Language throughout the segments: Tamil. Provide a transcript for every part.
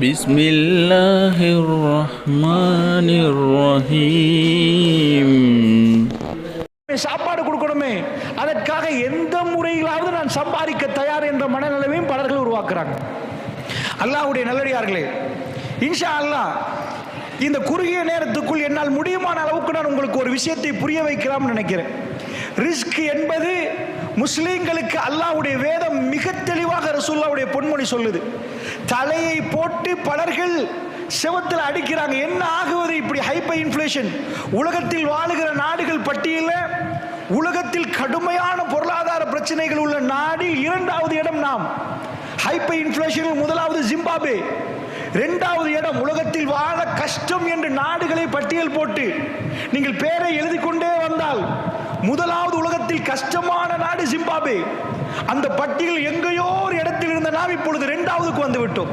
بسم الله الرحمن الرحيم சாப்பாடு கொடுக்கணுமே அதற்காக எந்த முறையிலாவது நான் சம்பாதிக்க தயார் என்ற மனநிலைமையும் பலர்கள் உருவாக்குறாங்க அல்லாஹ்வுடைய நல்லடியார்களே இன்ஷா அல்லாஹ் இந்த குறுகிய நேரத்துக்குள் என்னால் முடியுமான அளவுக்கு நான் உங்களுக்கு ஒரு விஷயத்தை புரிய வைக்கலாம்னு நினைக்கிறேன் ரிஸ்க் என்பது முஸ்லீம்களுக்கு அல்லாஹ்வுடைய வேதம் மிக தெளிவாக ரசூல்லாவுடைய பொன்மொழி சொல்லுது. தலையை போட்டு பலர்கள் செவத்தில் அடிக்கிறாங்க. என்ன ஆகுவது இப்படி ஹைப்பர் இன்ஃப்ளேஷன் உலகத்தில் வாழுகிற நாடுகள் பட்டியலில் உலகத்தில் கடுமையான பொருளாதார பிரச்சனைகள் உள்ள நாடில் இரண்டாவது இடம் நாம். ஹைப்பர் இன்ஃப்ளேஷனில் முதலாவது ஜிம்பாபே. இரண்டாவது இடம் உலகத்தில் வாழ கஷ்டம் என்று நாடுகளை பட்டியல் போட்டு நீங்கள் பேரை எழுதி கொண்டே வந்தால் முதலாவது உலகத்தில் கஷ்டமான நாடு ஜிம்பாபே. அந்த பட்டியல் எங்கேயோ ஒரு இடத்தில் இருந்த நாம் இப்பொழுது இரண்டாவதுக்கு வந்து விட்டோம்.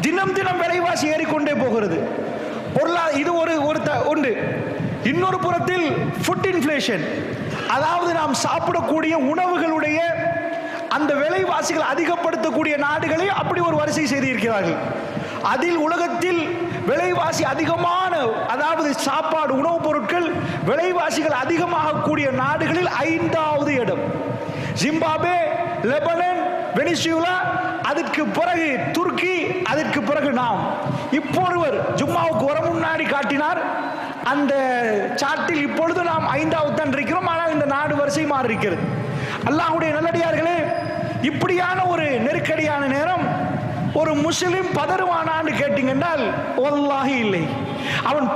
தினம் தினம் விலைவாசி ஏறிக்கொண்டே போகிறது. பொருளா இது ஒரு ஒரு உண்டு. ஒன்று இன்னொரு புறத்தில் ஃபுட் இன்ஃப்ளேஷன் அதாவது நாம் சாப்பிடக்கூடிய உணவுகளுடைய அந்த விலைவாசிகள் அதிகப்படுத்தக்கூடிய நாடுகளை அப்படி ஒரு வரிசை செய்திருக்கிறார்கள். அதில் உலகத்தில் விலைவாசி அதிகமான அதாவது சாப்பாடு உணவுப் பொருட்கள் விலை வந்தவாசிகள் அதிகமாக கூடிய நாடுகளில் ஐந்தாவது இடம். ஜிம்பாபே லெபனன் வெனிசுலா அதற்கு பிறகு துருக்கி அதற்கு பிறகு நாம். இப்பொழுவர் ஜும்மாவுக்கு வர முன்னாடி காட்டினார். அந்த சாட்டில் இப்பொழுது நாம் ஐந்தாவது தான் இருக்கிறோம். ஆனால் இந்த நாடு வரிசை மாறி இருக்கிறது அல்லாஹுடைய நல்லடியார்களே இப்படியான ஒரு நெருக்கடியான நேரம் ஒரு முஸ்லிம் பதறுவானான்னு கேட்டீங்கன்னால் ஒல்லாஹி இல்லை. அவன்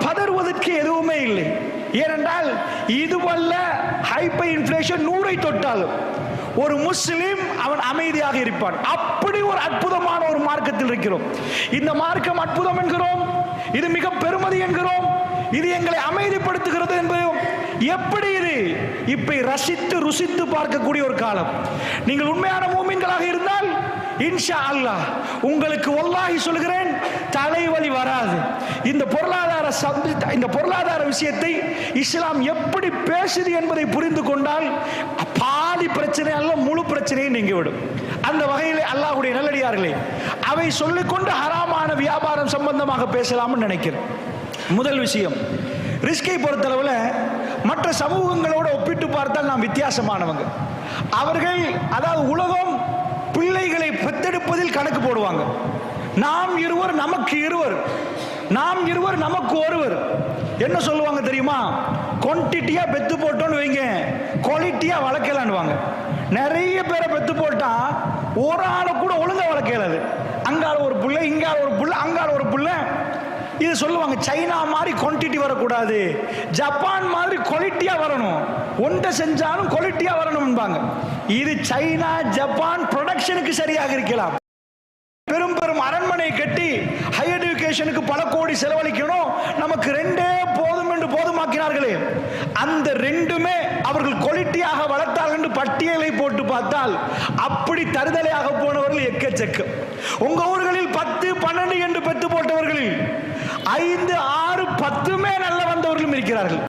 ஏனென்றால் இதுவல்ல ஹைப்பர் இன்ஃப்ளேஷன் நூறை தொட்டாலும் ஒரு முஸ்லிம் அவன் அமைதியாக இருப்பான். அப்படி ஒரு அற்புதமான ஒரு மார்க்கத்தில் இருக்கிறோம். இந்த மார்க்கம் அற்புதம் என்கிறோம். இது மிக பெருமதி என்கிறோம். இது எங்களை அமைதிப்படுத்துகிறது என்பதும் எப்படி இது? இப்பை ரசித்து ருசித்து பார்க்கக்கூடிய ஒரு காலம். நீங்கள் உண்மையான மூமின்களாக இருந்தால் இன்ஷா அல்லாஹ் உங்களுக்கு ஒல்லாகி சொல்கிறேன் தலைவலி வராது. இந்த பொருளாதார சந்தி- இந்த பொருளாதார விஷயத்தை இஸ்லாம் எப்படி பேசுது என்பதை புரிந்து கொண்டால் பாதி பிரச்சனை அல்ல முழு பிரச்சனையும் நீங்கிவிடும். அந்த வகையில் அல்லாஹுடைய நல்லடியார்களே அவை சொல்லிக்கொண்டு ஹராமான வியாபாரம் சம்பந்தமாக பேசலாம்னு நினைக்கிறேன். முதல் விஷயம் ரிஸ்கை பொறுத்தளவில் மற்ற சமூகங்களோடு ஒப்பிட்டு பார்த்தால் நாம் வித்தியாசமானவங்க. அவர்கள் அதாவது உலகம் பெத்தெடுப்பதில் கணக்கு போடுவாங்க. நாம் இருவர் நமக்கு இருவர். நாம் இருவர் நமக்கு ஒருவர். என்ன சொல்லுவாங்க தெரியுமா? குவான்டிட்டியா பெத்து போட்டோன்னு வைங்க. குவாலிட்டியா வளர்க்கலான்னுவாங்க. நிறைய பேரை பெத்து போட்டா ஒரு ஆளை கூட ஒழுங்கா வளர்க்கலாது அங்கால ஒரு புள்ள இங்கால ஒரு புள்ள அங்கால ஒரு புள்ள. இது சொல்லுவாங்க சைனா மாதிரி குவான்டிட்டி வரக்கூடாது. ஜப்பான் மாதிரி குவாலிட்டியா வரணும். ஒன்றை செஞ்சாலும் குவாலிட்டியா வரணும்பாங்க. இது சைனா ஜப்பான் ப்ரொடக்ஷனுக்கு சரியாக இருக்கலாம். பெரும் பெரும் அரண்மனை கட்டி ஹை எஜுகேஷனுக்கு பல கோடி செலவழிக்கணும். நமக்கு ரெண்டே போதும் என்று போதுமாக்கினார்களே. அந்த ரெண்டுமே அவர்கள் குவாலிட்டியாக வளர்த்தார்கள் என்று பட்டியலை போட்டு பார்த்தால் அப்படி தருதலையாக போனவர்கள் எக்கச்சக்கம் உங்க ஊர்களில் பத்து பன்னெண்டு என்று பெற்று போட்டவர்களில் ஐந்து ஆறு பத்துமே நல்ல வந்தவர்களும் இருக்கிறார்கள்.